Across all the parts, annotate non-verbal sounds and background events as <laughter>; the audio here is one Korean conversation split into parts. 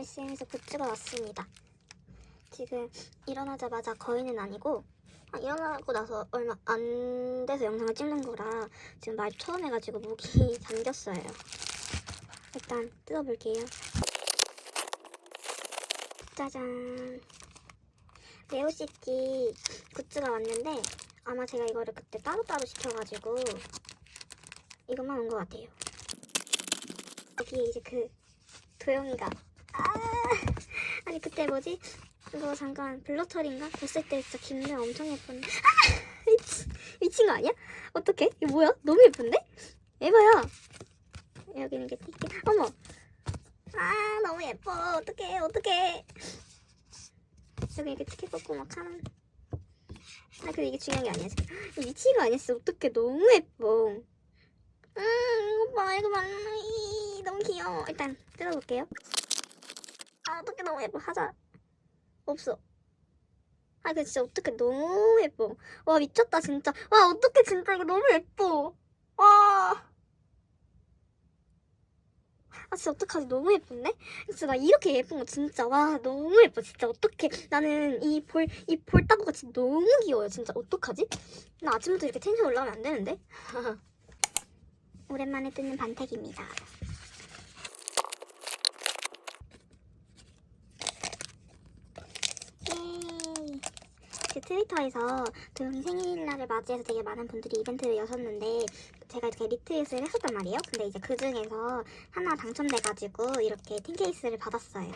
SNS 굿즈가 왔습니다. 지금 일어나자마자 거의는 아니고 아, 일어나고 나서 얼마 안 돼서 영상을 찍는 거라 지금 말 처음 해가지고 목이 <laughs> 잠겼어요. 일단 뜯어볼게요. 짜잔. 네오시티 굿즈가 왔는데 아마 제가 이거를 그때 따로따로 시켜가지고 이것만 온 것 같아요. 여기에 이제 그 도영이가 아 아니 그때 뭐지? 이거 잠깐 블러털인가? 봤을 때 진짜 김매 엄청 예쁜데. 아! 미친 미친 거 아니야? 어떡해? 이거 뭐야? 너무 예쁜데? 에바야! 여기는 게 띠끼 어머! 아 너무 예뻐! 어떡해 어떡해! 여기 이렇게 티켓 꽂고 막 하는 아 근데 이게 중요한 게 아니야 지금. 미친 거 아니야 진짜 어떡해. 너무 예뻐. 음 이거 봐 이거 봐. 이, 너무 귀여워. 일단 뜯어볼게요 아 어떡해 너무 예뻐. 하자. 없어. 아 근데 진짜 어떡해. 너무 예뻐. 와 미쳤다 진짜. 와 어떡해 진짜. 이거 너무 예뻐. 와. 아 진짜 어떡하지. 너무 예쁜데? 진짜 나 이렇게 예쁜 거 진짜. 와 너무 예뻐. 진짜 어떡해. 나는 이 볼 이 볼따구가 진짜 너무 귀여워요. 진짜 어떡하지? 나 아침부터 이렇게 텐션 올라가면 안 되는데? <laughs> 오랜만에 뜯는 반택입니다 예이. 그 트위터에서 도영이 생일날을 맞이해서 되게 많은 분들이 이벤트를 여셨는데 제가 이렇게 리트윗을 했었단 말이에요. 근데 이제 그 중에서 하나 당첨돼가지고 이렇게 틴케이스를 받았어요.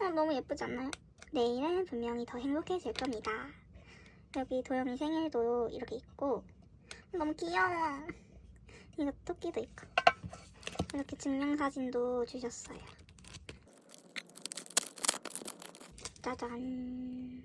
어, 너무 예쁘지 않나요? 내일은 분명히 더 행복해질 겁니다. 여기 도영이 생일도 이렇게 있고 너무 귀여워. 이거 토끼도 있고 이렇게 증명사진도 주셨어요. 짜잔.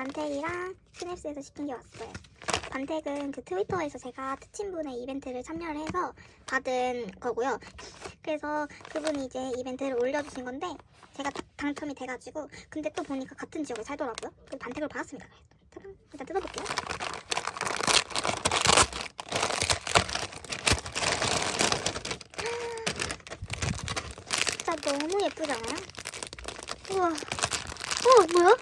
반택이랑 스냅스에서 시킨 게 왔어요. 반택은 그 트위터에서 제가 특친분의 이벤트를 참여를 해서 받은 거고요. 그래서 그분이 이제 이벤트를 올려주신 건데 제가 딱 당첨이 돼가지고 근데 또 보니까 같은 지역에 살더라고요. 그 반택을 받았습니다. 짜잔. 일단 뜯어볼게요. 진짜 너무 예쁘지 않아요? 우와. 어, 뭐야?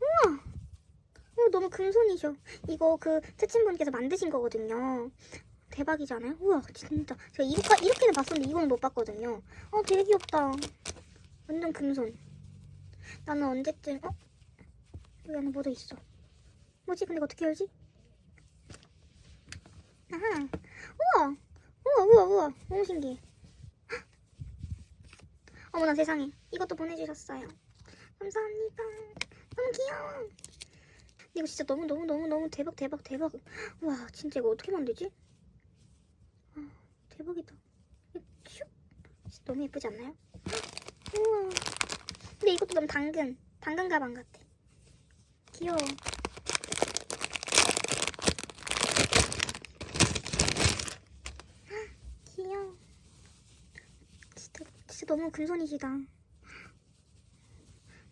우와. 어, 너무 금손이셔. 이거 그 특친분께서 만드신 거거든요. 대박이잖아요? 우와, 진짜. 제가 이거, 이렇게는 봤었는데 이거는 못 봤거든요. 어, 되게 귀엽다. 완전 금손. 나는 언제쯤, 어? 여기 안에 뭐도 있어. 뭐지? 근데 어떻게 열지? 아하. 우와! 우와, 우와, 우와. 너무 신기해. 헉! 어머나 세상에. 이것도 보내주셨어요. 감사합니다. 너무 귀여워. 이거 진짜 너무, 너무, 너무, 너무 대박, 대박, 대박. 와, 진짜 이거 어떻게 만들지? 아, 대박이다. 진짜 너무 예쁘지 않나요? 헉! 우와. 근데 이것도 너무 당근. 당근 가방 같아. 귀여워. 귀여워. 진짜, 진짜 너무 금손이시다.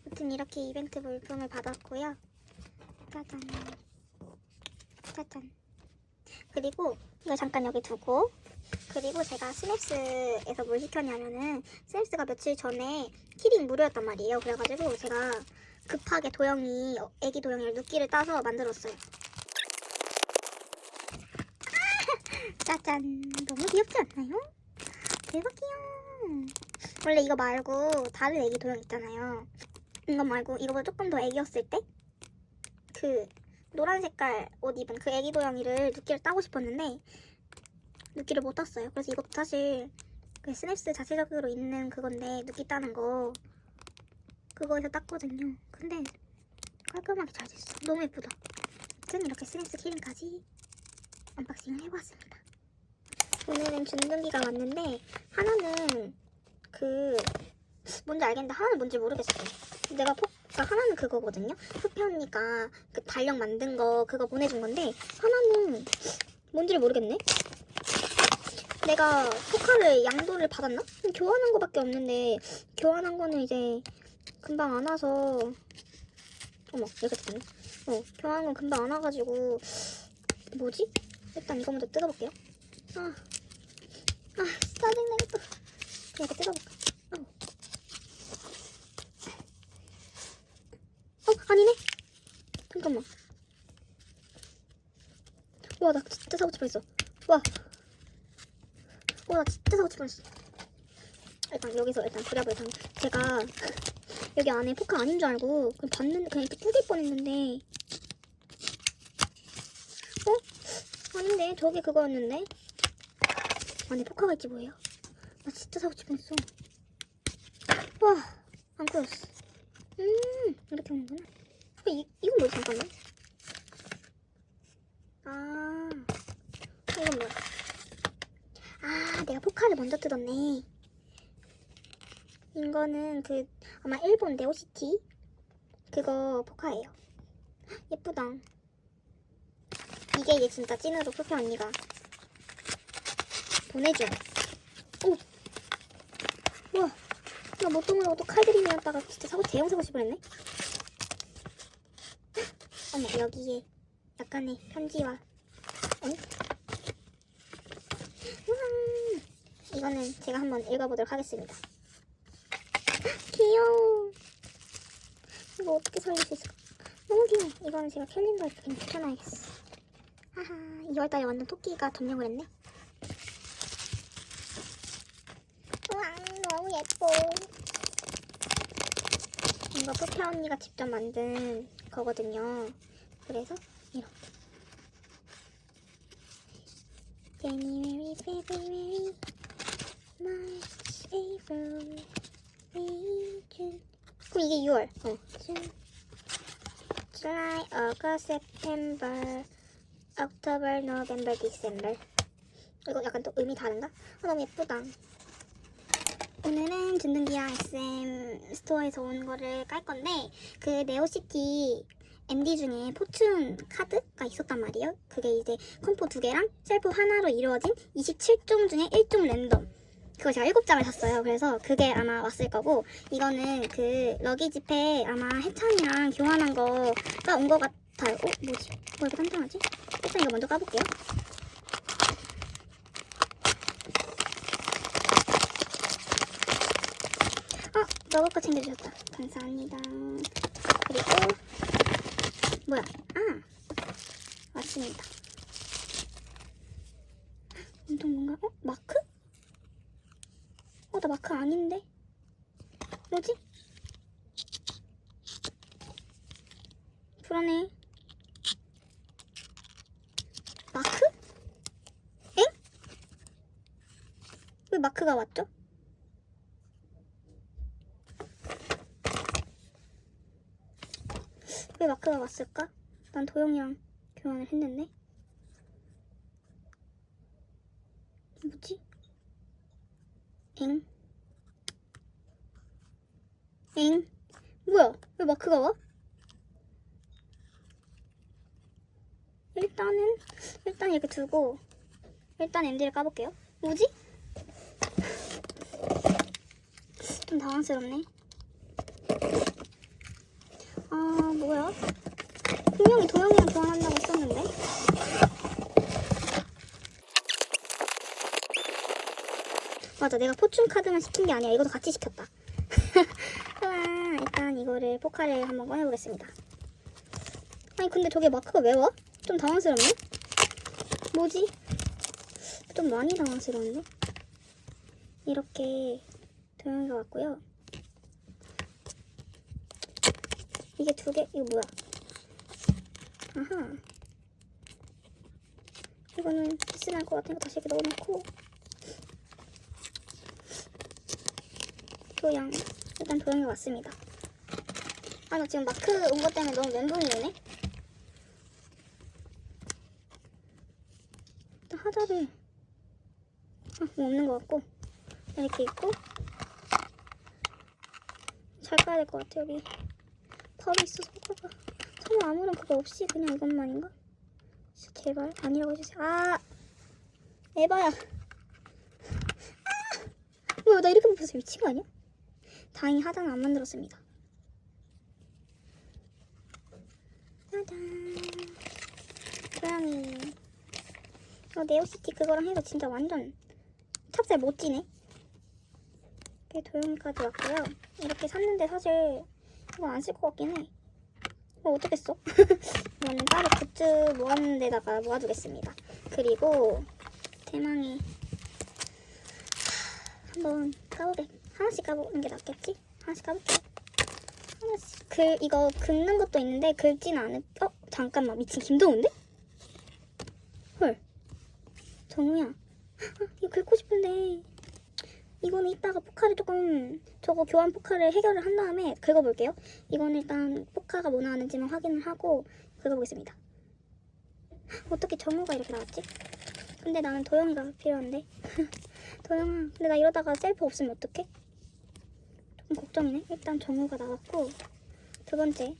아무튼 이렇게 이벤트 물품을 받았고요. 짜잔. 짜잔. 그리고 이거 잠깐 여기 두고 그리고 제가 스냅스에서 뭘 시켰냐면은 스냅스가 며칠 전에 키링 무료였단 말이에요. 그래가지고 제가 급하게 도영이 어, 애기 도영이를 눕기를 따서 만들었어요. <laughs> 짜잔 너무 귀엽지 않나요? 대박 귀여워 원래 이거 말고 다른 애기 도형 있잖아요 이거 말고 이거보다 조금 더 애기였을 때 그 노란 색깔 옷 입은 그 애기 도형이를 눕기를 따고 싶었는데 눕기를 못 땄어요. 그래서 이것도 사실 그 스냅스 자체적으로 있는 그건데 눕기 따는 거 그거에서 땄거든요. 근데 깔끔하게 잘 됐어 너무 예쁘다. 아무튼 이렇게 스냅스 키링까지 언박싱을 해보았습니다. 오늘은 준등기가 왔는데 하나는 그 뭔지 알겠는데 하나는 뭔지 모르겠어요. 내가 폭 그러니까 하나는 그거거든요. 후페 언니가 그 달력 만든 거 그거 보내준 건데 하나는 뭔지를 모르겠네. 내가 포카를 양도를 받았나? 교환한 거밖에 없는데 교환한 거는 이제 금방 안 와서 어머 여기 됐네. 어 교환한 건 금방 안 와가지고 뭐지? 일단 이거 먼저 뜯어볼게요. 아. 아, 짜증나, 이거. 이렇게 뜯어볼까? 어. 어, 아니네? 잠깐만. 와, 나 진짜 사고 칠 뻔했어. 와. 와, 나 진짜 사고 칠 뻔했어. 일단 여기서 일단 부랴부랴 일단 제가 <laughs> 여기 안에 포카 아닌 줄 알고 그냥 봤는데 그냥 이렇게 뿌릴 뻔했는데 어? 아닌데 저게 그거였는데 안에 포카가 있지 뭐예요? 나 진짜 사고 싶뻔했어 와, 안 꼬였어. 음, 이렇게 오는구나. 어, 이, 이건 뭐지? 잠깐만. 아, 이건 뭐야? 아, 내가 포카를 먼저 뜯었네. 이거는 그, 아마 일본 네오시티? 그거 포카예요. 예쁘다. 이게 이제 진짜 찐으로 푸페 언니가 보내줘. 오! 나 못동으로 또 칼드림이었다가 진짜 사고 대형 사고 싶어했네. 어머 여기에 약간의 편지와 어? 우와! 이거는 제가 한번 읽어보도록 하겠습니다. 귀여워. 이거 어떻게 살릴 수 있을까? 너무 귀여워. 이거는 제가 캘린더에 붙여놔야겠어. 하하, 2월달에 완전 토끼가 점령을 했네. 우와, 너무 예뻐. 이거 푸페 언니가 직접 만든 거거든요. 그래서 이렇게. February, March, April, May, June. 그럼 이게 6월. 어. June, July, August, September, October, November, December. 이거 약간 또 의미 다른가? 아, 너무 예쁘다. 오늘은 준등기랑 SM 스토어에서 온 거를 깔 건데 그 네오시티 MD 중에 포춘 카드가 있었단 말이에요. 그게 이제 컴포 두 개랑 셀프 하나로 이루어진 27종 중에 1종 랜덤. 그거 제가 7장을 샀어요. 그래서 그게 아마 왔을 거고 이거는 그 러기지폐 아마 해찬이랑 교환한 거가 온 거 같아요. 어? 뭐지? 뭐 이렇게 단단하지? 일단 이거 먼저 까볼게요. 어, 먹을 거 챙겨주셨다. 감사합니다. 그리고 뭐야? 아, 맞습니다. 운동 뭔가? 어, 마크? 어, 나 마크 아닌데? 뭐지? 불안해. 마크? 엥? 왜 마크가 왔죠? 왜 마크가 왔을까? 난 도영이랑 교환을 했는데. 뭐지? 엥? 엥? 뭐야? 왜 마크가 와? 일단은 일단 이렇게 두고 일단 MD를 까볼게요. 뭐지? 좀 당황스럽네. 아 뭐야? 분명히 도영이랑 교환한다고 했었는데. 맞아, 내가 포춘 카드만 시킨 게 아니야. 이것도 같이 시켰다. 우와, <laughs> 일단 이거를 포카를 한번 꺼내보겠습니다. 아니 근데 저게 마크가 왜 와? 좀 당황스럽네. 뭐지? 좀 많이 당황스러운데? 이렇게 도영이가 왔고요. 이게 두 개, 이거 뭐야? 아하. 이거는 비스날 것 같으니까 다시 이렇게 넣어놓고. 도양. 일단 도양이 왔습니다. 아, 나 지금 마크 온 것 때문에 너무 멘붕이 오네? 일단 하다를. 아, 뭐 없는 것 같고. 이렇게 있고. 잘 까야 될 것 같아, 여기. 털이 있어서 그거 설마 아무런 그거 없이 그냥 이것만인가? 진짜 제발 아니라고 해주세요. 아 에바야. 아! 뭐야 나 이렇게 뽑혀서 미친 거 아니야? 다행히 하단은 안 만들었습니다. 짜잔. 고양이. 어, 네오시티 그거랑 해서 진짜 완전 찹쌀 못 지네. 이렇게 도용이까지 왔고요. 이렇게 샀는데 사실 이거 안 쓸 것 같긴 해. 어, 어떻겠어? <laughs> 이거는 따로 굿즈 모아놓는 데다가 모아두겠습니다. 그리고 대망의 한번 까보게 하나씩 까보는 게 낫겠지? 하나씩 까볼게요. 하나씩 글 이거 긁는 것도 있는데 긁진 않을. 어 잠깐만 미친 김동훈데? 헐 정우야 아, <laughs> 이거 긁고 싶은데 이거는 이따가 포카를 조금 저거 교환 포카를 해결을 한 다음에 긁어볼게요. 이건 일단 포카가 뭐 나왔는지만 확인을 하고 긁어보겠습니다. 어떻게 정우가 이렇게 나왔지? 근데 나는 도영이가 필요한데. <laughs> 도영아, 근데 나 이러다가 셀프 없으면 어떡해? 조금 걱정이네. 일단 정우가 나왔고 두 번째.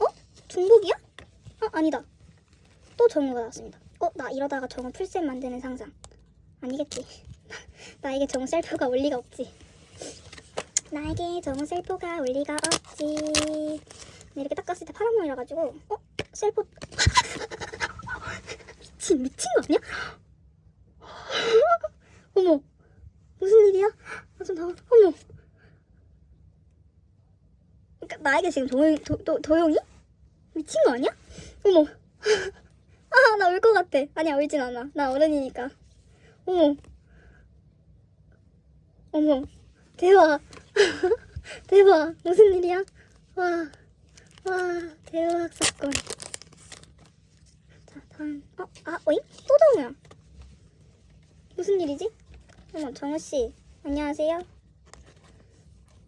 어? 중복이야? 어, 아니다. 또 정우가 나왔습니다. 어, 나 이러다가 정우 풀셋 만드는 상상. 아니겠지. <laughs> 나에게 정우 셀프가 올 리가 없지. 나에게 정우 셀프가 올 리가 없지. 이렇게 닦았을 때 파란 머리라 가지고 어? 셀프 <laughs> 미친 미친 거 아니야? <laughs> 어머 무슨 일이야? 아좀 당황. 어머. 그러니까 나에게 지금 도용 도, 도, 도용이 미친 거 아니야? 어머. 아, 나 울 것 같아. 아니야, 울진 않아. 나 어른이니까. 어머. 어머. 대박. <laughs> 대박. 무슨 일이야? 와. 와, 대박 사건. 자, 다음. 어, 아, 어잉? 또 정우야. 무슨 일이지? 어머, 정우씨. 안녕하세요.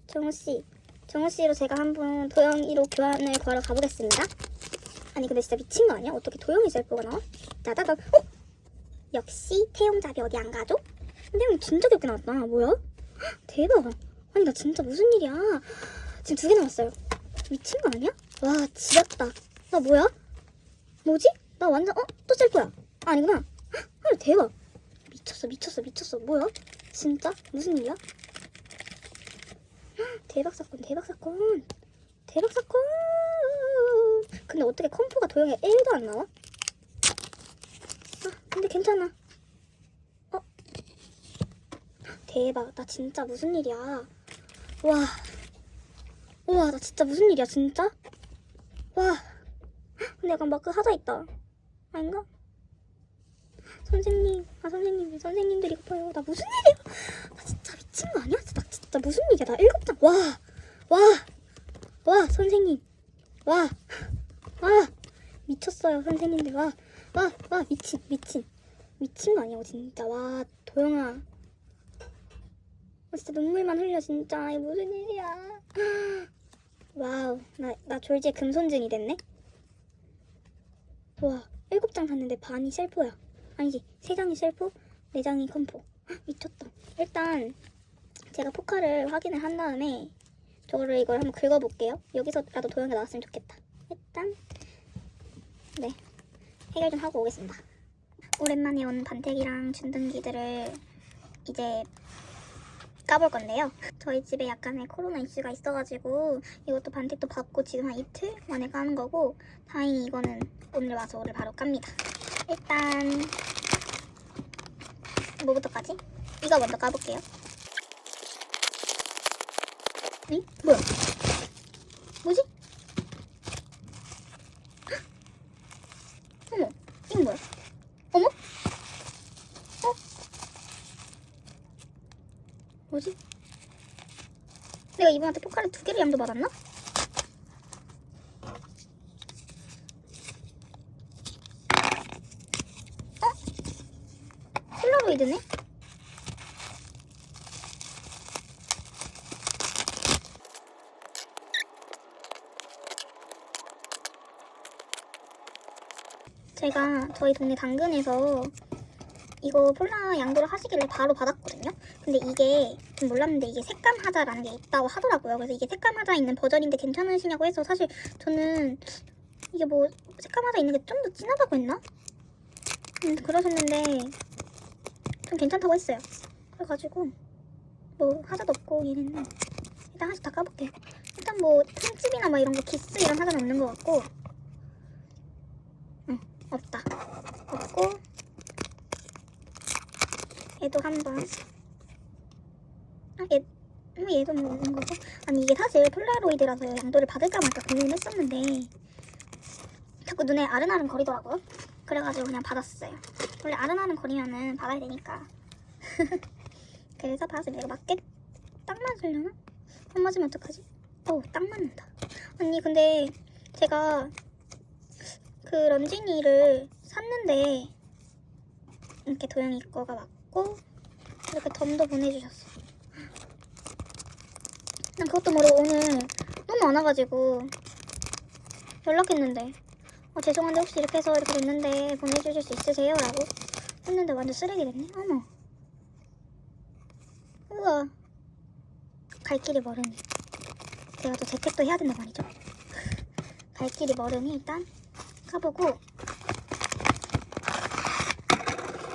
정우씨. 정우씨로 제가 한번 도영이로 교환을 걸어 가보겠습니다. 아니 근데 진짜 미친 거 아니야? 어떻게 도영이 셀프가 나와? 따다다 어? 역시 태용잡이 어디 안 가죠? 태용 진짜 귀엽게 나왔다. 뭐야? 헉, 대박. 아니 나 진짜 무슨 일이야? 지금 두 개 나왔어요. 미친 거 아니야? 와 지렸다. 나 뭐야? 뭐지? 나 완전 어? 또 셀프야. 아, 아니구나. 헉, 헐 대박. 미쳤어 미쳤어 미쳤어. 뭐야? 진짜? 무슨 일이야? 헉, 대박 사건 대박 사건. 대박 사건. 근데 어떻게 컴포가 도형에 1도 안 나와? 아, 근데 괜찮아. 어? 대박. 나 진짜 무슨 일이야. 와. 우와, 나 진짜 무슨 일이야, 진짜? 와. 근데 약간 마크 하자 있다. 아닌가? 선생님, 아, 선생님, 선생님들이 고파요. 나 무슨 일이야? 나 진짜 미친 거 아니야? 나 진짜 무슨 일이야? 나 일곱 장. 와. 와. 와, 선생님. 와. 와. 미쳤어요, 선생님들. 와. 와, 와, 미친, 미친. 미친 거 아니야, 진짜. 와, 도영아. 아, 진짜 눈물만 흘려, 진짜. 이게 무슨 일이야. 와우, 나, 나 졸지에 금손증이 됐네? 와, 일곱 장 샀는데 반이 셀프야. 아니지, 세 장이 셀프, 네 장이 컴포. 헉, 미쳤다. 일단, 제가 포카를 확인을 한 다음에, 저거를 이걸 한번 긁어볼게요. 여기서라도 도형이 나왔으면 좋겠다. 일단, 네. 해결 좀 하고 오겠습니다. 오랜만에 온 반택이랑 준등기들을 이제 까볼 건데요. 저희 집에 약간의 코로나 이슈가 있어가지고 이것도 반택도 받고 지금 한 이틀 만에 까는 거고 다행히 이거는 오늘 와서 오늘 바로 깝니다. 일단 뭐부터 까지? 이거 먼저 까볼게요. 응? 뭐야? 뭐지? 헉! 어머, 뭐야? 어머? 어? 뭐지? 내가 이분한테 포카를 두 개를 양도 받았나? 어? 폴라로이드네? 제가 저희 동네 당근에서 이거 폴라 양도를 하시길래 바로 받았거든요. 근데 이게 좀 몰랐는데 이게 색감 하자라는 게 있다고 하더라고요. 그래서 이게 색감 하자 있는 버전인데 괜찮으시냐고 해서 사실 저는 이게 뭐 색감 하자 있는 게 좀 더 진하다고 했나? 음, 그러셨는데 좀 괜찮다고 했어요. 그래가지고 뭐 하자도 없고 얘는 일단 하나씩 다 까볼게요. 일단 뭐 흠집이나 뭐 이런 거 기스 이런 하자는 없는 것 같고 응 없다. 없고 얘도 한 번. 아, 얘, 음, 얘도 뭐 있는 거고. 아니, 이게 사실 폴라로이드라서 양도를 받을까 말까 고민을 했었는데, 자꾸 눈에 아른아른 거리더라고요. 그래가지고 그냥 받았어요. 원래 아른아른 거리면은 받아야 되니까. <laughs> 그래서 받았어요. 이거 맞게 딱 맞으려나? 안 맞으면 어떡하지? 어, 딱 맞는다. 언니, 근데 제가 그 런쥔이를 샀는데, 이렇게 도영이 거가 맞고 이렇게 덤도 보내주셨어. 난 그것도 모르고 오늘 너무 안 와가지고 연락했는데 어, 죄송한데 혹시 이렇게 해서 이렇게 됐는데 보내주실 수 있으세요? 라고 했는데 완전 쓰레기 됐네. 어머. 우와. 갈 길이 멀으니. 제가 또 재택도 해야 된단 말이죠. 갈 길이 멀으니 일단 가보고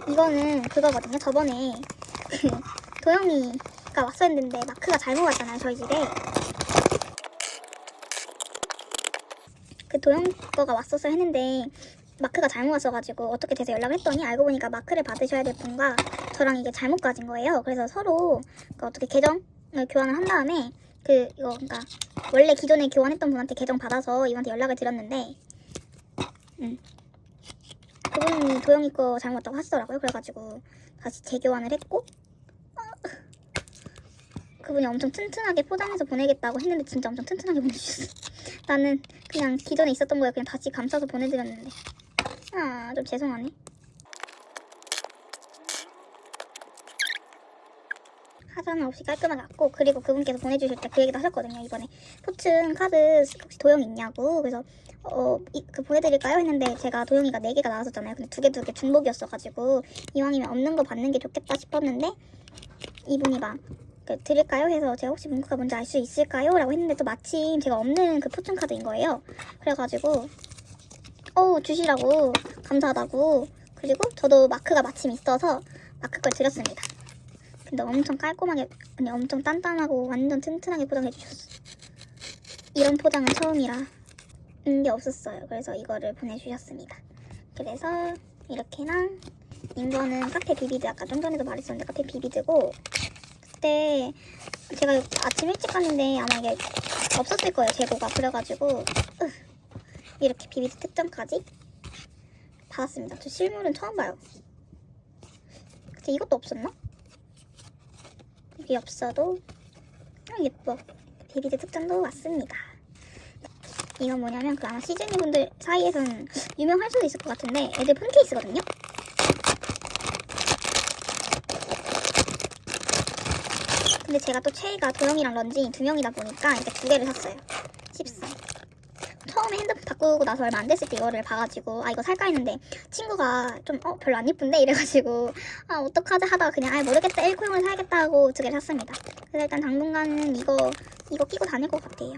이거는 그거거든요. 저번에 그 <laughs> 도영이가 왔었는데 마크가 잘못 왔잖아요. 저희 집에. 그 도영 거가 왔었어 했는데 마크가 잘못 왔어가지고 어떻게 돼서 연락을 했더니 알고 보니까 마크를 받으셔야 될 분과 저랑 이게 잘못 가진 거예요. 그래서 서로 그 어떻게 계정을 교환을 한 다음에 그 이거 그러니까 원래 기존에 교환했던 분한테 계정 받아서 이분한테 연락을 드렸는데 음. 그분이 도영이 거 잘못 왔다고 하시더라고요. 그래가지고 다시 재교환을 했고 아, 그분이 엄청 튼튼하게 포장해서 보내겠다고 했는데 진짜 엄청 튼튼하게 보내주셨어. <laughs> 나는 그냥 기존에 있었던 거에 그냥 다시 감싸서 보내드렸는데 아 좀 죄송하네. 하자는 없이 깔끔하게 왔고 그리고 그분께서 보내주실 때 그 얘기도 하셨거든요 이번에 포춘 카드 혹시 도형 있냐고 그래서 어, 이- 그 보내드릴까요? 했는데 제가 도형이가 4개가 나왔었잖아요 근데 두 개 두 개 중복이었어가지고 이왕이면 없는 거 받는 게 좋겠다 싶었는데 이분이 막 그, 드릴까요? 해서 제가 혹시 문구가 뭔지 알 수 있을까요? 라고 했는데 또 마침 제가 없는 그 포춘 카드인 거예요 그래가지고 어우 주시라고 감사하다고 그리고 저도 마크가 마침 있어서 마크 걸 드렸습니다 근데 엄청 깔끔하게 아니 엄청 단단하고 완전 튼튼하게 포장해 주셨어 이런 포장은 처음이라 게 없었어요. 그래서 이거를 보내주셨습니다. 그래서 이렇게랑 이거는 카페 비비드 아까 좀 전에도 말했었는데 카페 비비드고 그때 제가 아침 일찍 갔는데 아마 이게 없었을 거예요 재고가. 그래가지고 으, 이렇게 비비드 특전까지 받았습니다. 저 실물은 처음 봐요. 근데 이것도 없었나? 이게 없어도 아, 예뻐. 비비드 특전도 왔습니다 이건 뭐냐면 그 아마 시즈니 분들 사이에서는 유명할 수도 있을 것 같은데 애들 폰 케이스거든요. 근데 제가 또 최애가 도영이랑 런쥔이 두 명이다 보니까 이렇게 두 개를 샀어요. 14 처음에 핸드폰 바꾸고 나서 얼마 안 됐을 때 이거를 봐가지고 아 이거 살까 했는데 친구가 좀 어 별로 안 이쁜데? 이래가지고 <laughs> 아 어떡하지? 하다가 그냥 아 모르겠다. 1코형을 사야겠다. 하고 두 개를 샀습니다. 그래서 일단 당분간은 이거 이거 끼고 다닐 것 같아요.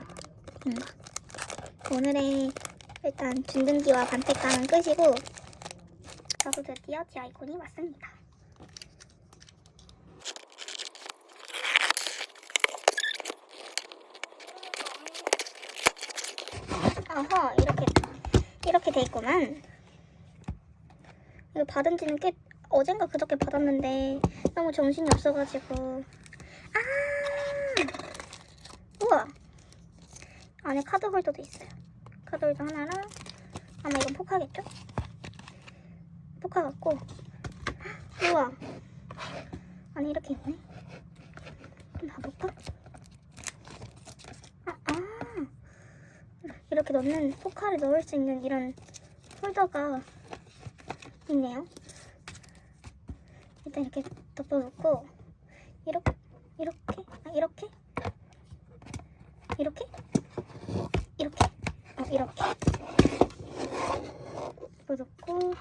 뭔가 오늘의 일단 준등기와 반택감은 끝이고 저도 드디어 지 아이콘이 왔습니다. 어허 이렇게 이렇게 돼 있구만. 이거 받은 지는 꽤 어젠가 그저께 받았는데 너무 정신이 없어가지고. 아! 우와 안에 카드 홀더도 있어요. 카드 홀더 하나랑 아마 이건 포카겠죠? 포카 같고. 우와. 안에 이렇게 있네. 좀 봐볼까? 아, 아. 이렇게 넣는 포카를 넣을 수 있는 이런 홀더가 있네요. 일단 이렇게 덮어놓고 이렇게 이렇게? 아, 이렇게? 이렇게 이렇게 덮어놓고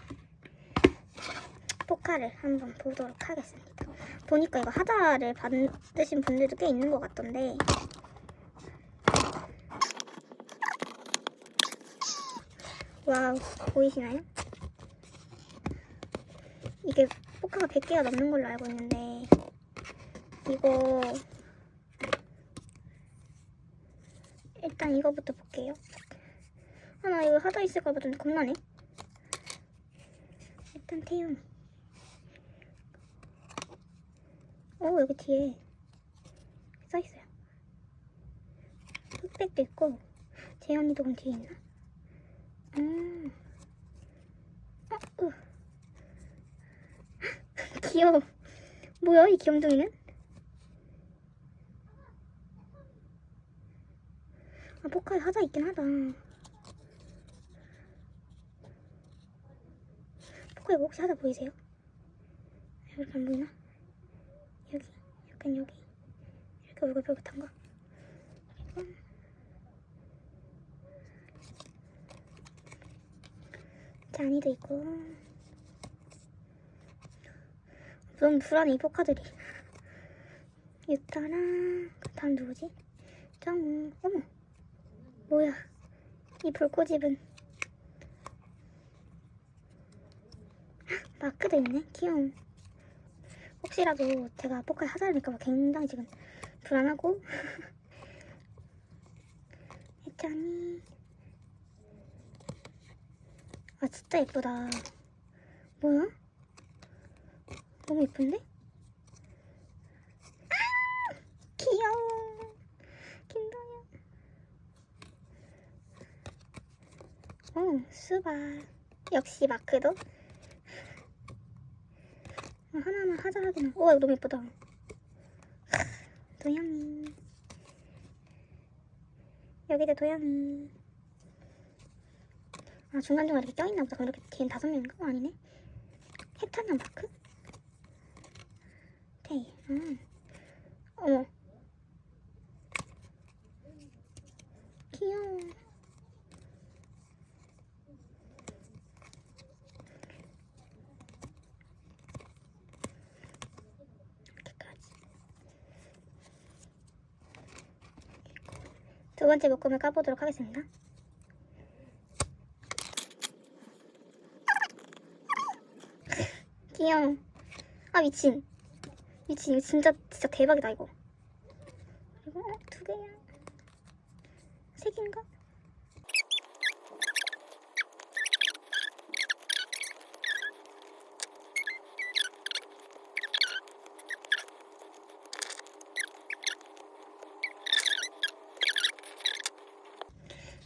포카를 한번 보도록 하겠습니다. 보니까 이거 하자를 받으신 분들도 꽤 있는 것 같던데 와우 보이시나요? 이게 포카가 100개가 넘는 걸로 알고 있는데 이거 일단 이거부터 볼게요 아나 이거 하다 있을까봐 좀 겁나네 일단 태윤 어 여기 뒤에 써 있어요 흑백도 있고 재현이도 그럼 뒤에 있나? 음. 아, 으. <laughs> 귀여워. 뭐야, 이 귀염둥이는? 아, 포카에 하자 있긴 하다. 포카에 혹시 하자 보이세요? 여기 안 보이나? 여기, 약간 여기. 이렇게 뾰긋한 거. 그리고 잔이도 있고 너무 불안해 이 포카들이 유타랑 그 다음 누구지? 정우 어머 뭐야 이 불꽃집은 마크도 있네? 귀여워. 혹시라도 제가 포카에 하자를 밀까봐 굉장히 지금 불안하고. <laughs> 해찬이. 아 진짜 예쁘다. 뭐야? 너무 예쁜데? 아! 귀여워. 김동현. 어 수박. 역시 마크도. 어, 하나만 하자 하긴 오 이거 너무 예쁘다 도영이 여기도 도영이 아 중간중간 이렇게 껴있나 보다 그럼 이렇게 뒤엔 다섯 명인가? 어, 아니네 혜탄이랑 마크? 오케이 음. 어머. 귀여워. 이렇게까지. 두 번째 묶음을 까보도록 하겠습니다. <laughs> 귀여워. 아 미친. 미친 이거 진짜 진짜 대박이다 이거. 이거 어, 두 개야. 세 개인가?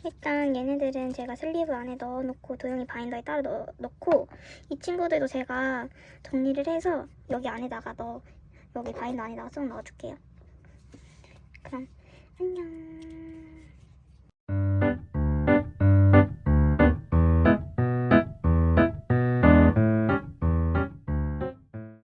일단 얘네들은 제가 슬리브 안에 넣어놓고 도용이 바인더에 따로 넣어, 넣고 이 친구들도 제가 정리를 해서 여기 안에다가 넣어 여기 바인더 안에다가 쏙 넣어줄게요. 그럼 안녕.